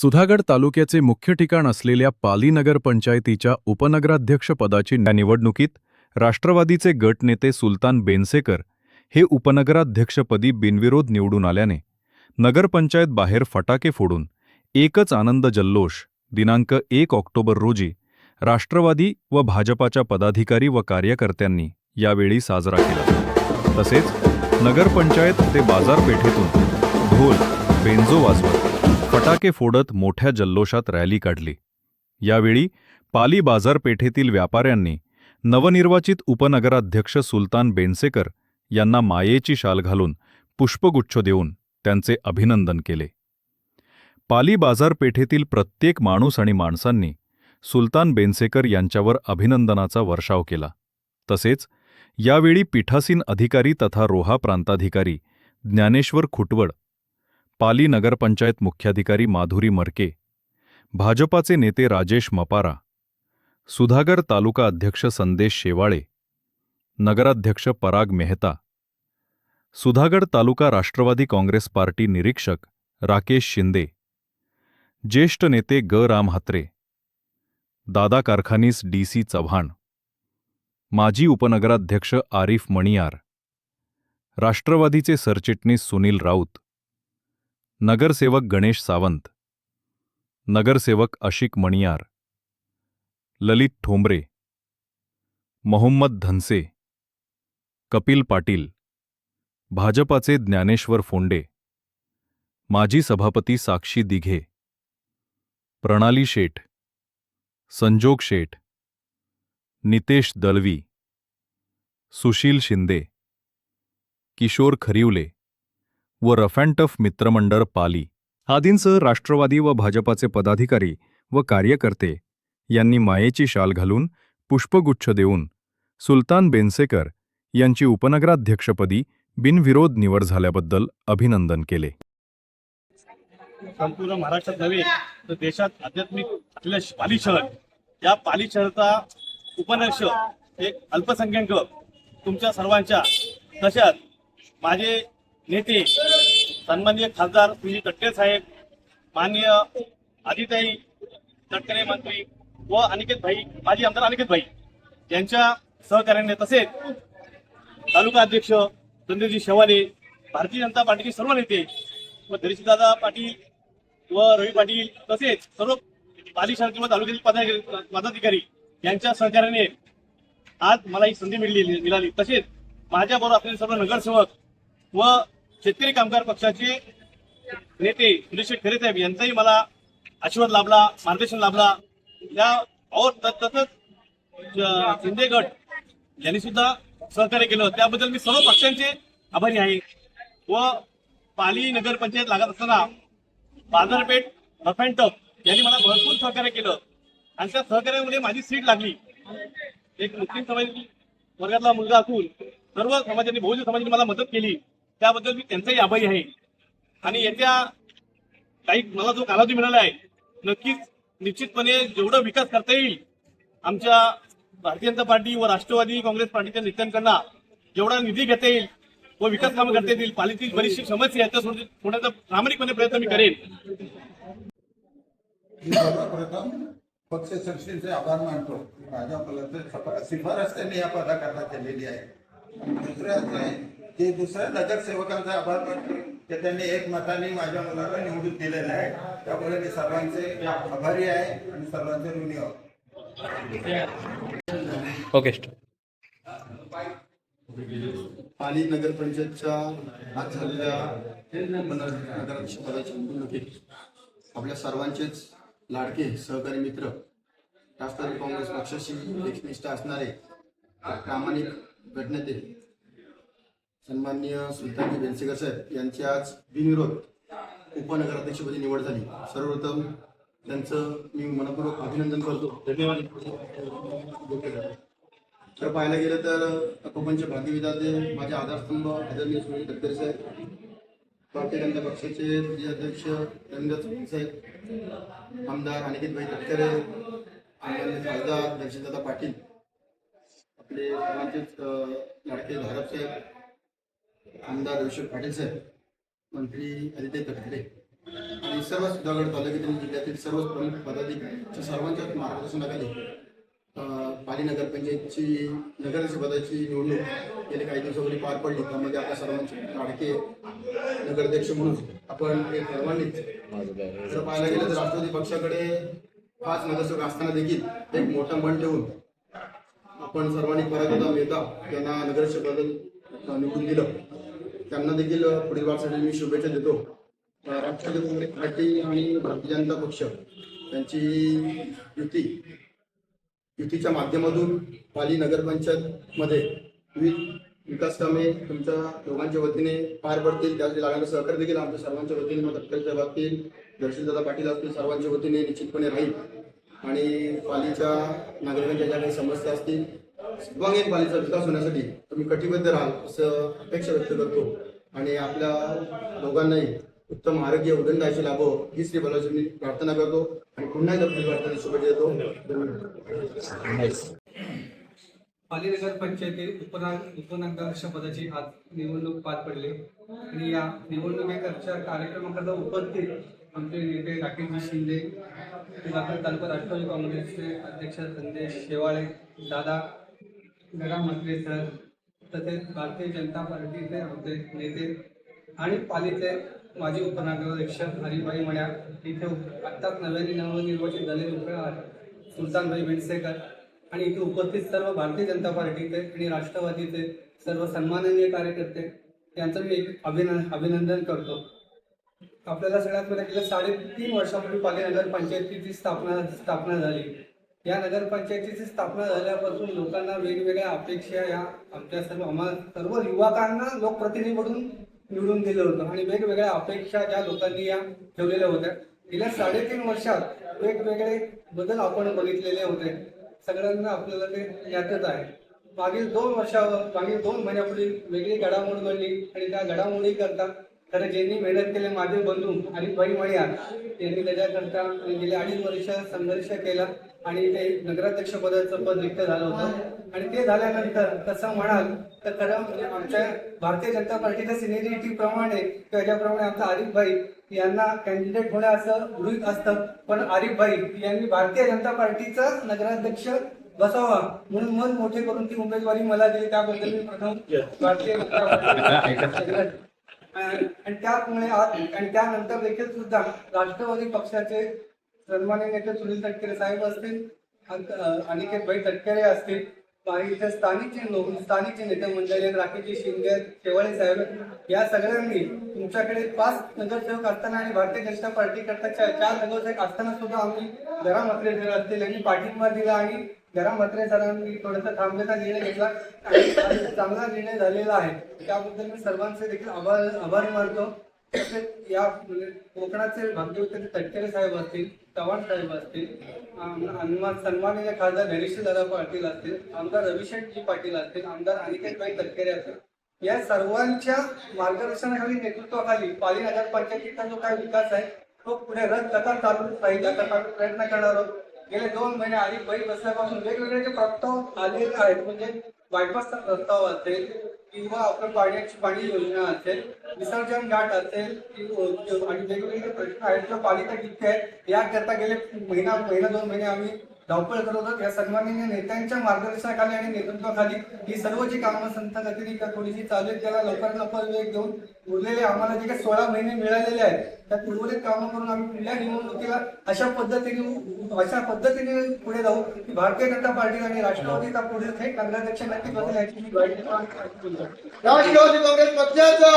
सुधागड तालुक्याचे मुख्य ठिकाण असलेल्या पाली नगर पंचायतीच्या उपनगराध्यक्षपदाची निवडणुकीत राष्ट्रवादीचे गटनेते सुलतान बेनसेकर हे उपनगराध्यक्षपदी बिनविरोध निवडून आल्याने नगरपंचायत बाहेर फटाके फोडून एकच आनंद जल्लोष दिनांक एक ऑक्टोबर रोजी राष्ट्रवादी व भाजपाच्या पदाधिकारी व कार्यकर्त्यांनी यावेळी साजरा केला. तसेच नगरपंचायत ते बाजारपेठेतून ढोल बेंजो वाजवत फटाके फोडत मोठ्या जल्लोषात रॅली काढली. यावेळी पाली बाजारपेठेतील व्यापाऱ्यांनी नवनिर्वाचित उपनगराध्यक्ष सुलतान बेनसेकर यांना मायेची शाल घालून पुष्पगुच्छ देऊन त्यांचे अभिनंदन केले. पाली बाजारपेठेतील प्रत्येक माणूस आणि माणसांनी सुलतान बेनसेकर यांच्यावर अभिनंदनाचा वर्षाव केला. तसेच यावेळी पीठासीन अधिकारी तथा रोहा प्रांताधिकारी ज्ञानेश्वर खुटवड पाली नगरपंचायत मुख्याधिकारी माधुरी मरके भाजपाचे नेते राजेश मपारा सुधागर तालुका अध्यक्ष संदेश शेवाळे नगराध्यक्ष पराग मेहता सुधागड तालुका राष्ट्रवादी काँग्रेस पार्टी निरीक्षक राकेश शिंदे ज्येष्ठ नेते ग. राम हात्रे दादा कारखानीस डी. सी. चव्हाण माजी उपनगराध्यक्ष आरिफ मणियार राष्ट्रवादीचे सरचिटणीस सुनील राऊत नगरसेवक गणेश सावंत. नगरसेवक अशिक मणियार. ललित ठोंबरे. मोहम्मद धनसे. कपिल पाटील. भाजपाचे ज्ञानेश्वर फोंडे. माजी सभापती साक्षी दिघे. प्रणाली शेठ. संजोग शेठ. नितेश दलवी. सुशील शिंदे. किशोर खरिवले. व रफ अँड टफ मित्रमंडळ पाली आदींसह राष्ट्रवादी व भाजपाचे पदाधिकारी व कार्यकर्ते यांनी मायेची शाल घालून पुष्पगुच्छ देऊन सुलतान बेनसेकर यांची उपनगराध्यक्षपदी बिनविरोध निवड झाल्याबद्दल अभिनंदन केले. संपूर्ण महाराष्ट्रात नव्हे तर देशात आध्यात्मिक असलेल्या पाली शहर. या पाली शहराचा उपनक्ष एक अल्पसंख्याक तुमच्या सर्वांच्या तशाच माझे नेते सन्माननीय खासदार सुनील तटकरे साहेब माननीय आदिताई तटकरे मंत्री व अनिकेत भाई माजी आमदार अनिकेत भाई यांच्या सहकार्याने तसेच तालुका अध्यक्ष चंद्रजी शेवाले भारतीय जनता पार्टीचे सर्व नेते व दादा पाटील व रवी पाटील तसेच सर्व पाली किंवा तालुक्यातील पदाधिकारी पदाधिकारी यांच्या सहकार्याने आज मला ही संधी मिळाली मिळाली. तसेच माझ्याबरोबर आपले सर्व नगरसेवक व शेतकरी कामगार पक्षाचे नेते सुरेश खरे साहेब यांचाही मला आशीर्वाद लाभला मार्गदर्शन लाभला. या और तसंच ज- शिंदे गट यांनी सुद्धा सहकार्य केलं. त्याबद्दल मी सर्व पक्षांचे आभारी आहे. व पाली नगरपंचायत लागत असताना बाजारपेठ टप यांनी मला भरपूर सहकार्य केलं. आणि त्या सहकार्यामध्ये माझी सीट लागली. एक मुस्लिम समाज वर्गातला मुलगा असून सर्व समाजाने बहुजन समाजाने मला मदत केली. त्याबद्दल मी त्यांचाही आभारी आहे. आणि येत्या काही मला जो कालावधी मिळाला आहे नक्कीच निश्चितपणे जेवढा विकास करता येईल आमच्या भारतीय जनता पार्टी व राष्ट्रवादी काँग्रेस पार्टीच्या नेत्यांकडनं जेवढा निधी घेता येईल व विकास कामं करता येतील पालिकेतील बरीचशी समस्या आहे त्या सोडण्याचा प्रामाणिकपणे प्रयत्न मी करेन. पक्ष संस्थेचे आभार मानतो. भाजपला शिफारस त्यांनी या पदाकरता केलेली आहे. आणि आहे की दुसऱ्या नगरसेवकांचा आभार मानतो की त्यांनी एक मताने माझ्या मुलाला निवडून दिलेलं आहे. त्यामुळे मी सर्वांचे आभारी आहे आणि सर्वांचे ऋणी आहोत. ओके पाली नगरपंचायतच्या आज झालेल्या नगराध्यक्ष पदाच्या निवडणुकीत आपल्या सर्वांचेच लाडके सहकारी मित्र राष्ट्रवादी काँग्रेस पक्षाशी एकनिष्ठ असणारे प्रामाणिक गटनेते सन्माननीय सुलतानजी बेनसेकर साहेब यांची आज बिनविरोध उपनगराध्यक्षपदी निवड झाली. सर्वप्रथम त्यांचं मी मनपूर्वक अभिनंदन करतो. धन्यवाद. तर पाहायला गेलं तर कोकणचे भाग्यविधाते माझे आधारस्तंभ आदरणीय सुनील तटकरे साहेब भारतीय जनता पक्षाचे माजी अध्यक्ष रवींद्र चव्हाण साहेब आमदार अनिकेतभाई तटकरे आमदार खासदार दर्शनदादा पाटील आपले सर्वांचेच लाडके धारप साहेब आमदार अशोक पाटील साहेब मंत्री आदित्य तटकरे आणि सर्व सुधागड तालुक्यातील जिल्ह्यातील सर्व प्रमुख पदाधिकाऱ्यांच्या सर्वांच्या मार्गदर्शनाखाली पाली नगरपंचायतची नगराध्यक्षपदाची निवडणूक गेले काही दिवसापूर्वी पार पडली. त्यामध्ये आपल्या सर्वांचे लाडके नगराध्यक्ष म्हणून आपण हे सर्वांनीच जर पाहायला गेलं तर राष्ट्रवादी पक्षाकडे पाच नगरसेवक असताना देखील एक मोठा मन ठेवून आपण सर्वांनी परागता मेहता यांना नगराध्यक्ष निवडून दिलं. त्यांना देखील पुढील वाटसाठी मी शुभेच्छा देतो. राष्ट्रवादी काँग्रेस पार्टी आणि भारतीय जनता पक्ष त्यांची युती युतीच्या माध्यमातून पाली नगरपंचायतमध्ये विविध विकास कामे तुमच्या दोघांच्या वतीने पार पडतील. त्यासाठी लागणारं सहकार्य देखील आमच्या सर्वांच्या वतीने मग तत्कालच्या बाबतीत दर्शनदादा पाटील असतील सर्वांच्या वतीने निश्चितपणे राहील. आणि पालीच्या नागरिकांच्या ज्या काही समस्या असतील सर्वांगीण पालीचा विकास होण्यासाठी तुम्ही कटिबद्ध राहाल असं अपेक्षा व्यक्त करतो. आणि आपल्या दोघांनाही उत्तम आरोग्य उदंड आयुष्य लाभो ही श्री बालाजी प्रार्थना करतो. आणि पुन्हा एकदा प्रार्थना शुभेच्छा देतो. पालीनगर पंचायती उपना उपनगराध्यक्ष पदाची आज निवडणूक पार पडली. आणि या निवडणुकीच्या कार्यक्रमाकरता उपस्थित आमचे नेते राकेशजी शिंदे लातूर तालुका राष्ट्रवादी काँग्रेसचे अध्यक्ष संदेश शेवाळे दादा गरा सर तसेच भारतीय जनता पार्टीचे आमचे नेते आणि पालीचे माजी उपनगराध्यक्ष हरिभाई मड्या इथे आत्ताच नव्याने नवनिर्वाचित झालेले उप सुलतानभाई बेंडसेकर आणि इथे उपस्थित सर्व भारतीय जनता पार्टीचे आणि राष्ट्रवादीचे सर्व सन्माननीय कार्यकर्ते यांचं मी एक अभिनंदन अभिनंदन करतो. आपल्याला सगळ्यात पहिले गेल्या साडेतीन वर्षापूर्वी पाली नगर पंचायतीची स्थापना स्थापना झाली. या नगरपंचायतीची स्थापना झाल्यापासून लोकांना वेगवेगळ्या अपेक्षा या आमच्या सर्व आम्हाला सर्व युवकांना लोकप्रतिनिधी म्हणून निवडून दिलं होतं. आणि वेगवेगळ्या अपेक्षा ज्या लोकांनी या ठेवलेल्या होत्या. गेल्या साडेतीन वर्षात वेगवेगळे बदल आपण बघितलेले होते. सगळ्यांना आपल्याला ते यातच आहे. मागील दोन वर्षावर मागील दोन महिन्यापूर्वी वेगळी घडामोड घडली. आणि त्या घडामोडी करता तर ज्यांनी मेहनत केले माझे बंधू आणि भाई यांनी त्याच्याकरता गेले अडीच वर्ष संघर्ष केला. आणि ते नगराध्यक्ष पदाचं पद रिक्त झालं होतं. आणि ते झाल्यानंतर तसं म्हणाल तर खरं म्हणजे आमच्या भारतीय जनता पार्टीच्या सिनियरिटी प्रमाणे किंवा ज्याप्रमाणे आमचा आरिफ भाई यांना कॅन्डिडेट होणं असं गृहित असतं. पण आरिफ भाई यांनी भारतीय जनता पार्टीचा नगराध्यक्ष बसावा म्हणून मन मोठे करून ती उमेदवारी मला दिली. त्याबद्दल मी प्रथम भारतीय जनता पार्टी आणि त्यामुळे आणि त्यानंतर देखील सुद्धा राष्ट्रवादी पक्षाचे सन्मान्य नेते सुनील तटकरे साहेब असतील अनिकेत भाई तटकरे असतील आणि इथे स्थानिकचे स्थानिक जे नेते मंडळी आहेत, राकेशजी शिंदे शेवाळे साहेब या सगळ्यांनी तुमच्याकडे पाच नगरसेवक असताना आणि भारतीय जनता पार्टी करता चार नगरसेवक असताना सुद्धा आम्ही घरा म्हात्रे सर असतील यांनी पाठिंबा दिला आणि घरा मात्रे सरांनी थोडासा थांबण्याचा निर्णय घेतला आणि चांगला निर्णय झालेला आहे. त्याबद्दल मी सर्वांचे देखील आभार आभार मानतो. तसेच या म्हणजे कोकणाचे भाग्यवंत तटकरे साहेब असतील चव्हाण साहेब असतील हनुमान आम्हा खासदार गणेश दादा पाटील असतील आमदार रविशंकरजी पाटील असतील आमदार अनिकेतभाई तटकरे असतील या सर्वांच्या मार्गदर्शनाखाली नेतृत्वाखाली पाली नगर पंचायतीचा जो काही विकास आहे तो पुढे रथ कथा चालू राहील प्रयत्न करणार आहोत. गेले दोन महिने आधी बैल बसल्यापासून वेगवेगळे जे प्रस्ताव आलेले आहेत म्हणजे बायपासचा प्रस्ताव असेल किंवा आपलं पाण्याची पाणी योजना असेल विसर्जन घाट असेल किंवा- आणि वेगवेगळे प्रश्न आहेत किंवा पालिका किती आहेत याकरता गेले महिना महिना दोन महिने आम्ही धावपळ करत होतो. या सन्माननीय नेत्यांच्या मार्गदर्शनाखाली आणि नेतृत्वाखाली ही सर्व जी कामं संत गतीने का थोडीशी चालू आहेत त्याला लवकरात लवकर वेग देऊन उरलेले आम्हाला जे काही सोळा महिने मिळालेले आहेत त्या उर्वरित कामं करून आम्ही पुढल्या निवडणुकीला अशा पद्धतीने अशा पद्धतीने पुढे जाऊ. की भारतीय जनता पार्टी आणि राष्ट्रवादीचा पुढे थेट नगराध्यक्ष नक्कीच बसेल याची. मी. राष्ट्रवादी काँग्रेस पक्षाचा.